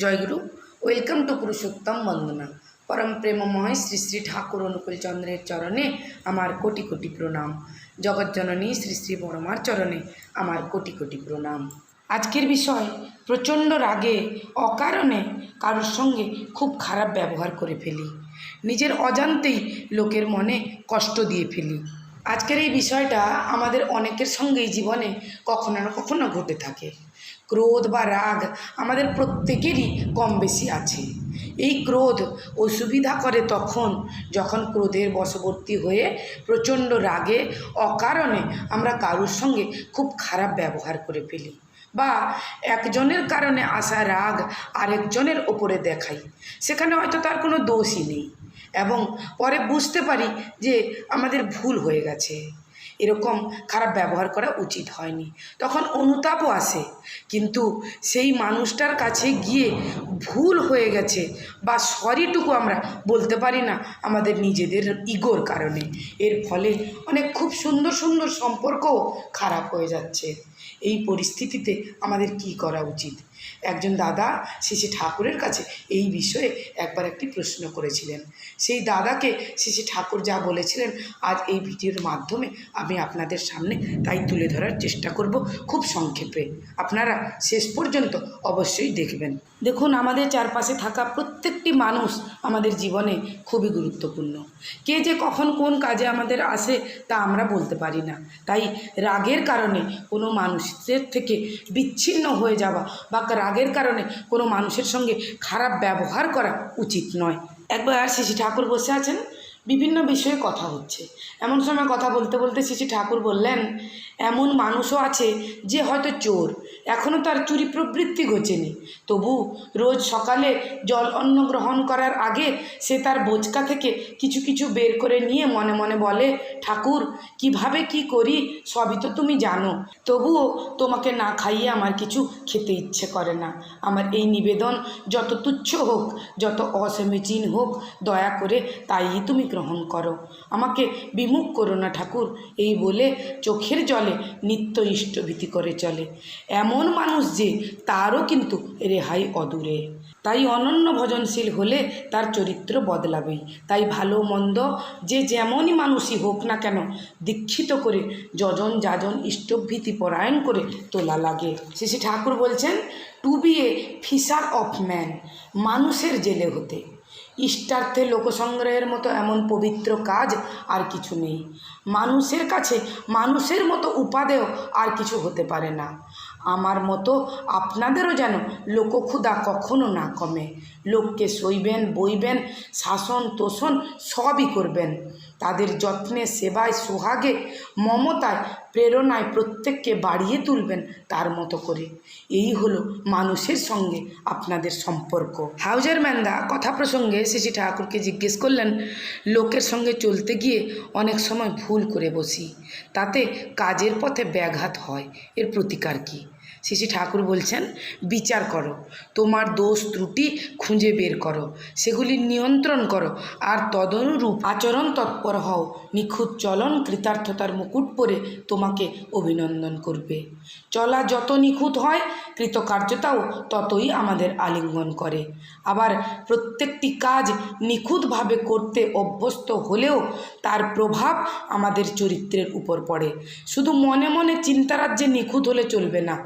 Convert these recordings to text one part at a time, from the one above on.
Joyguru welcome to Purushottam বন্দনা পরম প্রেমময় শ্রী শ্রী ঠাকুর অনুকূল চন্দ্রের চরণে আমার কোটি কোটি প্রণাম। জগজ্জননী শ্রী শ্রী পরমার চরণে আমার কোটি কোটি প্রণাম। আজকের বিষয়, প্রচণ্ড রাগে, অকারণে কারোর সঙ্গে খুব খারাপ ব্যবহার করে ফেলি। নিজের অজান্তেই লোকের মনে কষ্ট দিয়ে ফেলি। আজকের এই বিষয়টা আমাদের অনেকের সঙ্গেই জীবনে কখনো না কখনো ঘটে থাকে। ক্রোধ বা রাগ আমাদের প্রত্যেকেরই কম বেশি আছে। এই ক্রোধ অসুবিধা করে তখন যখন ক্রোধের বশবর্তী হয়ে প্রচণ্ড রাগে, অকারণে আমরা কারুর সঙ্গে খুব খারাপ ব্যবহার করে ফেলি বা একজনের কারণে আসা রাগ আরেকজনের ওপরে দেখাই। সেখানে হয়তো তার কোনো দোষই নেই এবং পরে বুঝতে পারি যে আমাদের ভুল হয়ে গেছে। এরকম খারাপ ব্যবহার করা উচিত হয়নি। তখন অনুতাপও আসে। কিন্তু সেই মানুষটার কাছে গিয়ে ভুল হয়ে গেছে বা সরিটুকু আমরা বলতে পারি না আমাদের নিজেদের ইগোর কারণে। এর ফলে অনেক খুব সুন্দর সুন্দর সম্পর্কও খারাপ হয়ে যাচ্ছে। এই পরিস্থিতিতে আমাদের কি করা উচিত? একজন দাদা শ্রী ঠাকুরের কাছে এই বিষয়ে একবার একটি প্রশ্ন করেছিলেন। সেই দাদাকে শ্রী ঠাকুর যা বলেছিলেন আজ এই ভিডিওর মাধ্যমে আমি আপনাদের সামনে তাই তুলে ধরার চেষ্টা করব খুব সংক্ষেপে। আপনারা শেষ পর্যন্ত অবশ্যই দেখবেন। দেখুন, আমাদের চারপাশে থাকা প্রত্যেকটি মানুষ আমাদের জীবনে খুবই গুরুত্বপূর্ণ। কে যে কখন কোন কাজে আমাদের আসে তা আমরা বলতে পারি না। তাই রাগের কারণে কোনো মানুষের থেকে বিচ্ছিন্ন হয়ে যাওয়া বা রাগের কারণে কোনো মানুষের সঙ্গে খারাপ ব্যবহার করা উচিত নয়। একবার শ্রী ঠাকুর বসে আছেন, বিভিন্ন বিষয়ে কথা হচ্ছে। এমন সময় কথা বলতে বলতে শ্রী ঠাকুর বললেন এমন মানুষও আছে যে হয়তো চোর। এখনও তার চুরি প্রবৃত্তি ঘটেনি। তবু রোজ সকালে জল অন্ন গ্রহণ করার আগে সে তার বোচকা থেকে কিছু কিছু বের করে নিয়ে মনে মনে বলে, ঠাকুর, কীভাবে কি করি সবই তো তুমি জানো। তবুও তোমাকে না খাইয়ে আমার কিছু খেতে ইচ্ছে করে না। আমার এই নিবেদন যত তুচ্ছ হোক, যত অসমীচীন হোক, দয়া করে তাই তুমি গ্রহণ করো। আমাকে বিমুখ করো না ঠাকুর। এই বলে চোখের জলে নিত্য ইষ্টভীতি করে চলে। এমন মানুষ যে তারও কিন্তু রেহাই অদূরে। তাই অনন্য ভজনশীল হলে তার চরিত্র বদলাবেই। তাই ভালো মন্দ যে যেমনই মানুষই হোক না কেন, দীক্ষিত করে যজন যাজন ইষ্টভীতি পরায়ণ করে তোলা লাগে। শ্রী ঠাকুর বলছেন to be a fisher of man মানুষের জেলে হতে। ইষ্টার্থে লোকসংগ্রহের মতো এমন পবিত্র কাজ আর কিছু নেই। মানুষের কাছে মানুষের মতো উপাদেয় আর কিছু হতে পারে না। আমার মতো আপনাদেরও যেন লোকক্ষুদা কখনো না কমে। লোককে সইবেন, বইবেন শাসন তোষণ সবই করবেন। তাদের যত্নে সেবায়, সোহাগে, মমতায়, প্রেরণায় প্রত্যেককে বাড়িয়ে তুলবেন তার মতো করে। এই হলো মানুষের সঙ্গে আপনাদের সম্পর্ক। হাউজার ম্যান্দা কথা প্রসঙ্গে শ্রী ঠাকুরকে জিজ্ঞেস করলেন, লোকের সঙ্গে চলতে গিয়ে অনেক সময় ভুল করে বসি। তাতে কাজের পথে ব্যাঘাত হয়। এর প্রতিকার কী? শ্রী ঠাকুর বলছেন, বিচার করো, তোমার দোষ ত্রুটি খুঁজে বের করো, সেগুলি নিয়ন্ত্রণ করো, আর তদনুরূপ আচরণ তৎপর হও, নিখুঁত চলন কৃতার্থতার মুকুট পরে তোমাকে অভিনন্দন করবে। চলা যত নিখুঁত হয়, কৃতকার্যতাও ততই আমাদের আলিঙ্গন করে। আবার প্রত্যেকটি কাজ নিখুঁতভাবে করতে অভ্যস্ত হলেও তার প্রভাব আমাদের চরিত্রের উপর পড়ে। শুধু মনে মনে চিন্তারাজ্যে নিখুঁত হলে চলবে না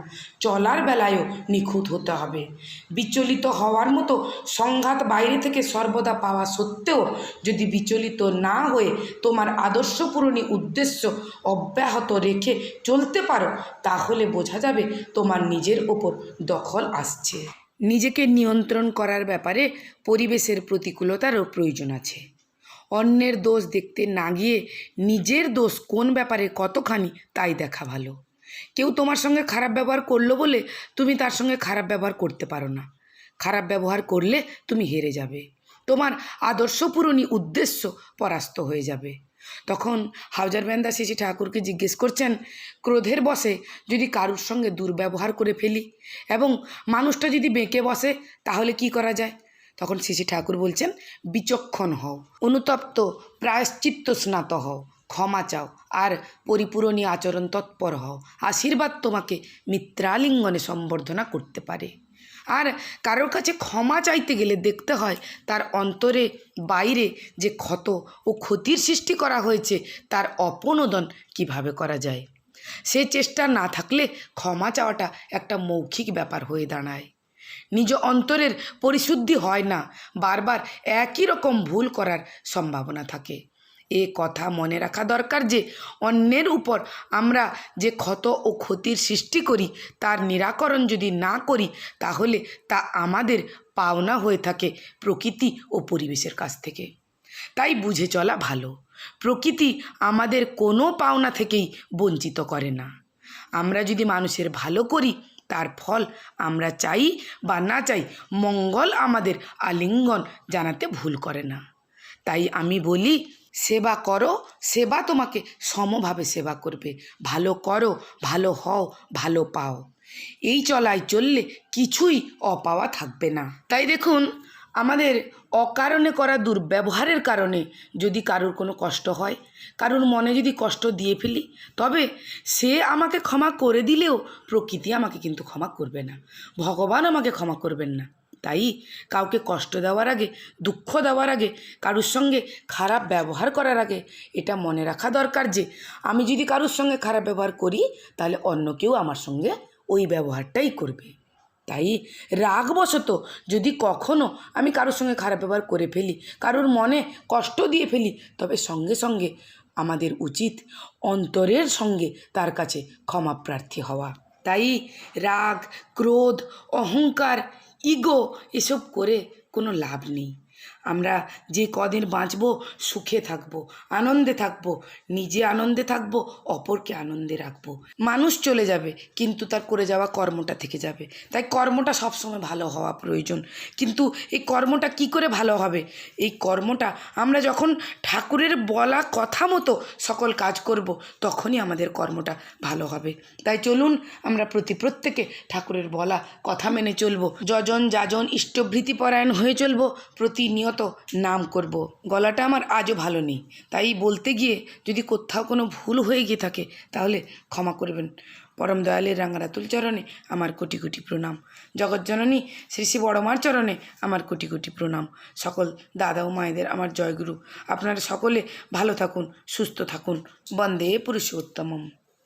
চলার বেলায়ও নিখুঁত হতে হবে। বিচলিত হওয়ার মতো সংঘাত বাইরে থেকে সর্বদা পাওয়া সত্ত্বেও যদি বিচলিত না হয়ে তোমার আদর্শপূরণী উদ্দেশ্য অব্যাহত রেখে চলতে পারো, তাহলে বোঝা যাবে তোমার নিজের ওপর দখল আসছে। নিজেকে নিয়ন্ত্রণ করার ব্যাপারে পরিবেশের প্রতিকূলতারও প্রয়োজন আছে। অন্যের দোষ দেখতে না গিয়ে নিজের দোষ কোন ব্যাপারে কতখানি তাই দেখা ভালো। কেউ তোমার সঙ্গে খারাপ ব্যবহার করল বলে তুমি তার সঙ্গে খারাপ ব্যবহার করতে পারো না। খারাপ ব্যবহার করলে তুমি হেরে যাবে। তোমার আদর্শপূরণী উদ্দেশ্য পরাস্ত হয়ে যাবে। তখন হাউজার ব্যান্দা শিশি ঠাকুরকে জিজ্ঞেস করছেন, ক্রোধের বসে যদি কারুর সঙ্গে দুর্ব্যবহার করে ফেলি এবং মানুষটা যদি বেঁকে বসে, তাহলে কি করা যায়? তখন শিশি ঠাকুর বলছেন, বিচক্ষণ হও, অনুতপ্ত, প্রায়শ্চিত্ত স্নাত হও। ক্ষমা চাও আর পরিপূরণী আচরণ তৎপর হও। আশীর্বাদ তোমাকে মিত্রালিঙ্গনে সম্বর্ধনা করতে পারে। আর কারোর কাছে ক্ষমা চাইতে গেলে দেখতে হয় তার অন্তরে বাইরে যে ক্ষত ও ক্ষতির সৃষ্টি করা হয়েছে তার অপনোদন কীভাবে করা যায়? সে চেষ্টা না থাকলে ক্ষমা চাওয়াটা একটা মৌখিক ব্যাপার হয়ে দাঁড়ায়। নিজ অন্তরের পরিশুদ্ধি হয় না, বারবার একই রকম ভুল করার সম্ভাবনা থাকে। এ কথা মনে রাখা দরকার যে অন্যের উপর আমরা যে ক্ষত ও ক্ষতির সৃষ্টি করি, তার নিরাকরণ যদি না করি, তাহলে তা আমাদের পাওনা হয়ে থাকে প্রকৃতি ও পরিবেশের কাছ থেকে। তাই বুঝে চলা ভালো। প্রকৃতি আমাদের কোনো পাওনা থেকেই বঞ্চিত করে না। আমরা যদি মানুষের ভালো করি, তার ফল আমরা চাই বা না চাই, মঙ্গল আমাদের আলিঙ্গন জানাতে ভুল করে না। তাই আমি বলি সেবা করো, সেবা তোমাকে সমভাবে সেবা করবে। ভালো করো, ভালো হও, ভালো পাও। এই চলায় চললে কিছুই অপাওয়া থাকবে না। তাই দেখুন, আমাদের অকারণে করা দুর্ব্যবহারের কারণে যদি কারোর কোনো কষ্ট হয়, কারোর মনে যদি কষ্ট দিয়ে ফেলি, তবে সে আমাকে ক্ষমা করে দিলেও প্রকৃতি আমাকে কিন্তু ক্ষমা করবে না। ভগবান আমাকে ক্ষমা করবেন না। তাই কাউকে কষ্ট দেওয়ার আগে, দুঃখ দেওয়ার আগে, কারোর সঙ্গে খারাপ ব্যবহার করার আগে এটা মনে রাখা দরকার যে, আমি যদি কারুর সঙ্গে খারাপ ব্যবহার করি, তাহলে অন্য কেউ আমার সঙ্গে ওই ব্যবহারটাই করবে। তাই রাগবশত যদি কখনো আমি কারোর সঙ্গে খারাপ ব্যবহার করে ফেলি, কারোর মনে কষ্ট দিয়ে ফেলি, তবে সঙ্গে সঙ্গে আমাদের উচিত অন্তরের সঙ্গে তার কাছে ক্ষমা প্রার্থী হওয়া। তাই রাগ, ক্রোধ, অহংকার ইগো এসব করে কোনো লাভ নেই। আমরা যে কদিন বাঁচব সুখে থাকব, আনন্দে থাকব, নিজে আনন্দে থাকব, অপরকে আনন্দে রাখব। মানুষ চলে যাবে, কিন্তু তার করে যাওয়া কর্মটা থেকে যাবে। তাই কর্মটা সবসময় ভালো হওয়া প্রয়োজন। কিন্তু এই কর্মটা কি করে ভালো হবে? এই কর্মটা আমরা যখন ঠাকুরের বলা কথা মতো সকল কাজ করব, তখনই আমাদের কর্মটা ভালো হবে। তাই চলুন আমরা প্রতি প্রত্যেকে ঠাকুরের বলা কথা মেনে চলবো। যজন যাজন ইষ্টভৃতি পরায়ণ হয়ে চলবো, প্রতিনিয়ত নাম করব। গলাটা আমার আজও ভালো নেই। তাই বলতে গিয়ে যদি কোথাও কোনো ভুল হয়ে গিয়ে থাকে, তাহলে ক্ষমা করবেন। পরম দয়ালের রাঙারাতুল চরণে আমার কোটি কোটি প্রণাম। জগজ্জননী শ্রী শ্রী বড়মার চরণে আমার কোটি কোটি প্রণাম। সকল দাদা ও মায়েদের আমার জয়গুরু। আপনারা সকলে ভালো থাকুন, সুস্থ থাকুন। বন্দে পুরুষোত্তমম।